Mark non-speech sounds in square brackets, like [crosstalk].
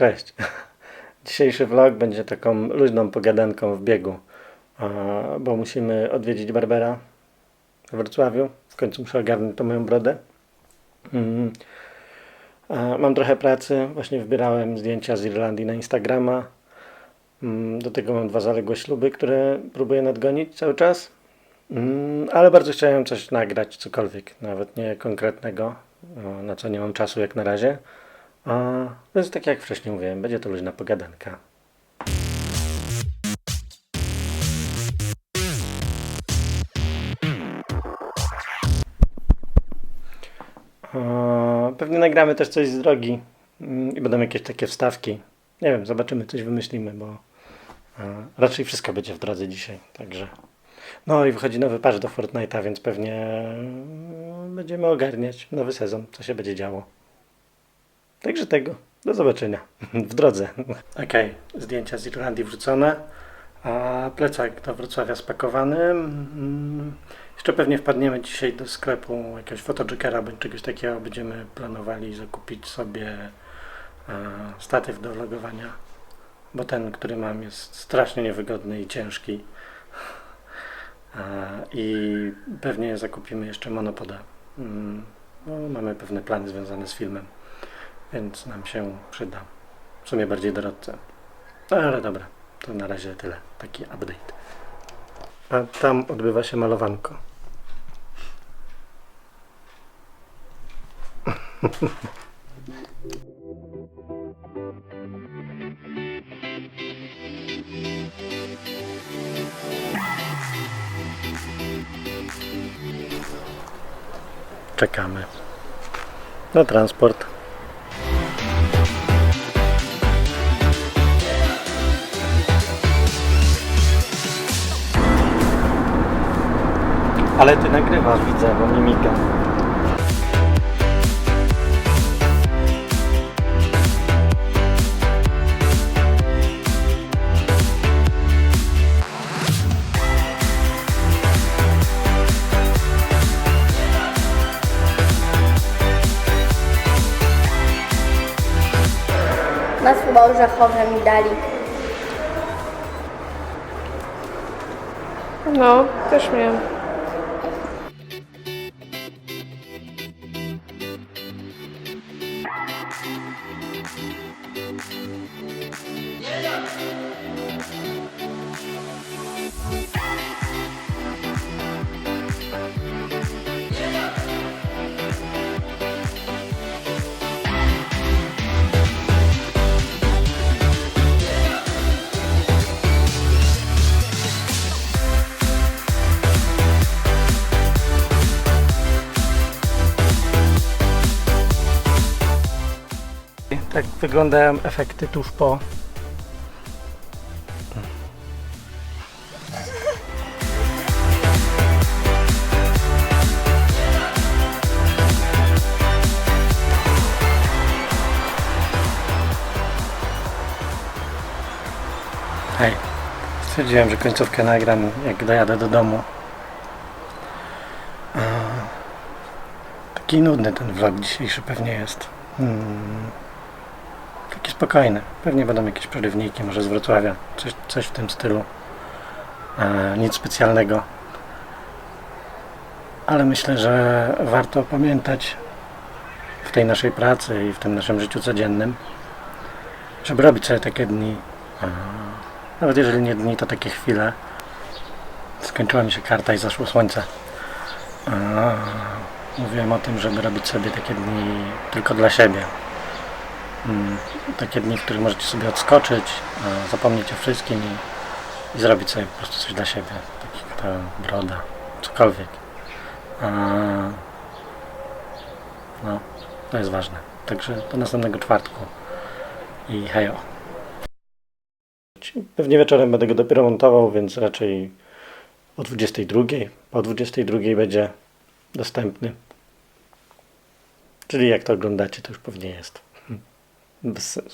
Cześć. Dzisiejszy vlog będzie taką luźną pogadanką w biegu, bo musimy odwiedzić Barbera w Wrocławiu. W końcu muszę ogarnąć tą moją brodę. Mm. Mam trochę pracy. Właśnie wybierałem zdjęcia z Irlandii na Instagrama. Mm, Do tego mam dwa zaległe śluby, które próbuję nadgonić cały czas. Mm, Ale bardzo chciałem coś nagrać, cokolwiek, nawet nie konkretnego, na co nie mam czasu jak na razie. A, więc tak jak wcześniej mówiłem, będzie to luźna pogadanka. A, Pewnie nagramy też coś z drogi mm, i będą jakieś takie wstawki. Nie wiem, zobaczymy, coś wymyślimy, bo a, raczej wszystko będzie w drodze dzisiaj, także. No i wychodzi nowy patch do Fortnite'a, więc pewnie mm, będziemy ogarniać nowy sezon, co się będzie działo. Także tego. Do zobaczenia w drodze. Okej, zdjęcia z Irlandii wrzucone, a plecak do Wrocławia spakowany. Mm, Jeszcze pewnie wpadniemy dzisiaj do sklepu jakiegoś fotojookera bądź czegoś takiego. Będziemy planowali zakupić sobie e, statyw do vlogowania, bo ten, który mam jest strasznie niewygodny i ciężki. E, I pewnie zakupimy jeszcze monopoda. Mm, mamy pewne plany związane z filmem więc nam się przyda. W sumie bardziej doradcę. No, ale dobra, to na razie tyle. Taki update. A tam odbywa się malowanko. [laughs] Czekamy na transport. Ale ty nagrywasz, widzę, bo nie miga. Masło orzechowe mi dali. No, też miałem. Yeah. Tak wyglądają efekty tuż po. Hej, stwierdziłem, że końcówkę nagram jak dojadę do domu. Taki nudny ten vlog dzisiejszy pewnie jest. Hmm. Taki spokojny. Pewnie będą jakieś przerywniki, może z Wrocławia. Coś, coś w tym stylu. E, nic specjalnego. Ale myślę, że warto pamiętać w tej naszej pracy i w tym naszym życiu codziennym, żeby robić sobie takie dni. E, nawet jeżeli nie dni, to takie chwile. Skończyła mi się karta i zaszło słońce. E, mówiłem o tym, żeby robić sobie takie dni tylko dla siebie. Mm, Takie dni, w których możecie sobie odskoczyć, e, zapomnieć o wszystkim i, i zrobić sobie po prostu coś dla siebie. Tak jak ta broda, cokolwiek. E, No, to jest ważne. Także do następnego czwartku i hejo. Pewnie wieczorem będę go dopiero montował, więc raczej o 22. Po 22 będzie dostępny. Czyli jak to oglądacie, to już pewnie jest. Becerro.